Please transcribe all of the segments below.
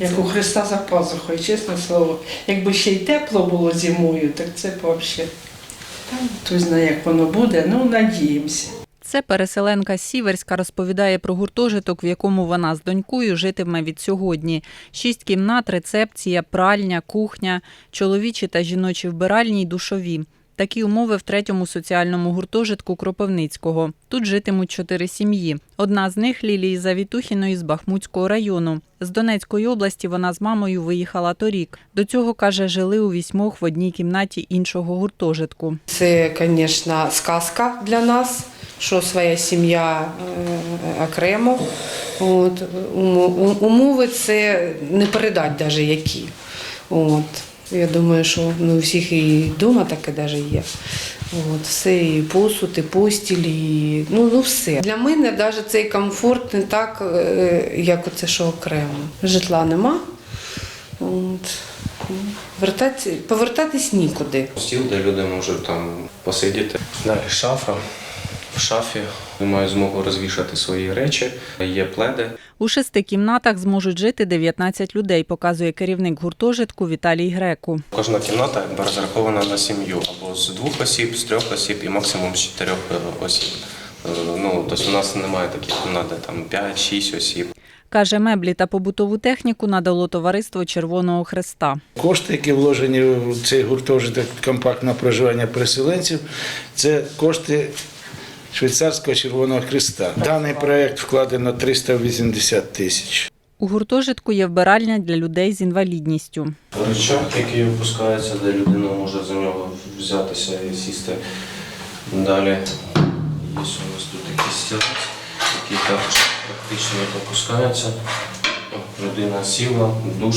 Як у Христа за пазухою, чесне слово. Якби ще й тепло було зимою, так це б взагалі. Хто знає, як воно буде, ну надіємося. Це переселенка Сіверська розповідає про гуртожиток, в якому вона з донькою житиме від сьогодні. Шість кімнат, рецепція, пральня, кухня, чоловічі та жіночі вбиральні й душові. Такі умови в третьому соціальному гуртожитку Кропивницького. Тут житимуть чотири сім'ї. Одна з них Лілії Завітухіної з Бахмутського району. З Донецької області вона з мамою виїхала торік. До цього, каже, жили у вісьмох в одній кімнаті іншого гуртожитку. Це, звісно, сказка для нас, що своя сім'я е, окремо. От, умо- умови це не передати навіть які. От. Я думаю, що ну, у всіх і вдома таке навіть є. От, все, і посуд, і постіль, і ну, ну все. Для мене навіть цей комфорт не так, е, як оце, що окремо. Житла нема. От. Ну, повертатись нікуди. Стіл, де люди можуть там посидіти. Далі шафа. В шафі маю змогу розвішати свої речі. Є пледи. У шести кімнатах зможуть жити 19 людей, показує керівник гуртожитку Віталій Греку. Кожна кімната якби розрахована на сім'ю або з двох осіб, з трьох осіб і максимум з чотирьох е, осіб. Е, Ну, тобто у нас немає таких кімнат, де там 5-6 осіб. Каже, меблі та побутову техніку надало товариство Червоного Хреста. Кошти, які вложені в цей гуртожиток компактного проживання переселенців, це кошти Швейцарського Червоного Христа. Даний проект вкладено 380 тисяч. У гуртожитку є вбиральня для людей з інвалідністю. Рычаг, який опускається, де людина може за нього взятися і сісти. Далі є у нас тут такий стілець, який також практично опускається. Людина сіла, душ.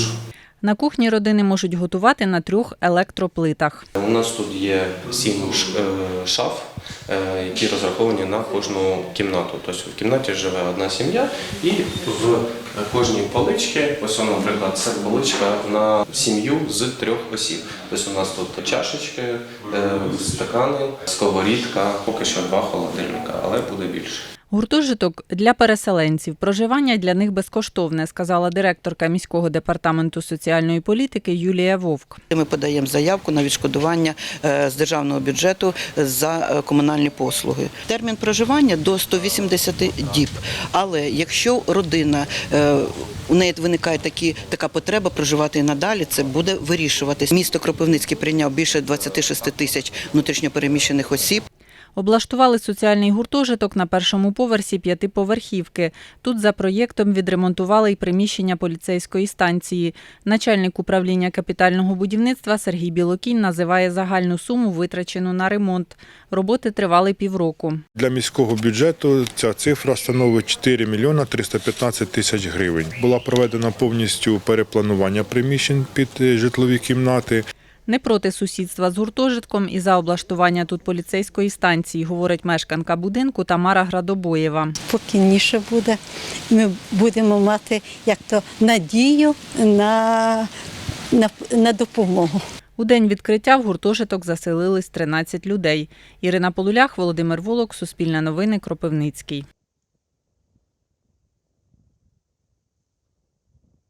На кухні родини можуть готувати на трьох електроплитах. У нас тут є сім е, шаф, е, які розраховані на кожну кімнату. Тобто в кімнаті живе одна сім'я, і в кожній поличці, ось, наприклад, це поличка на сім'ю з трьох осіб. Тобто у нас тут чашечки, е, стакани, сковорідка, поки що два холодильника, але буде більше. Гуртожиток для переселенців. Проживання для них безкоштовне, сказала директорка міського департаменту соціальної політики Юлія Вовк. Ми подаємо заявку на відшкодування е, з державного бюджету за е, комунальні послуги. Термін проживання до 180 діб. Але якщо родина е, у неї виникає такі, така потреба проживати надалі, це буде вирішуватись. Місто Кропивницький прийняв більше 26 тисяч внутрішньопереміщених осіб. Облаштували соціальний гуртожиток на першому поверсі п'ятиповерхівки. Тут за проєктом відремонтували й приміщення поліцейської станції. Начальник управління капітального будівництва Сергій Білокінь називає загальну суму, витрачену на ремонт. Роботи тривали півроку. Для міського бюджету ця цифра становить 4 мільйона 315 тисяч гривень. Була проведена повністю перепланування приміщень під житлові кімнати. Не проти сусідства з гуртожитком і за облаштування тут поліцейської станції, говорить мешканка будинку Тамара Градобоєва. спокійніше буде. Ми будемо мати як то надію на, на, на допомогу. У день відкриття в гуртожиток заселились 13 людей. Ірина Полулях, Володимир Волок, Суспільне новини, Кропивницький.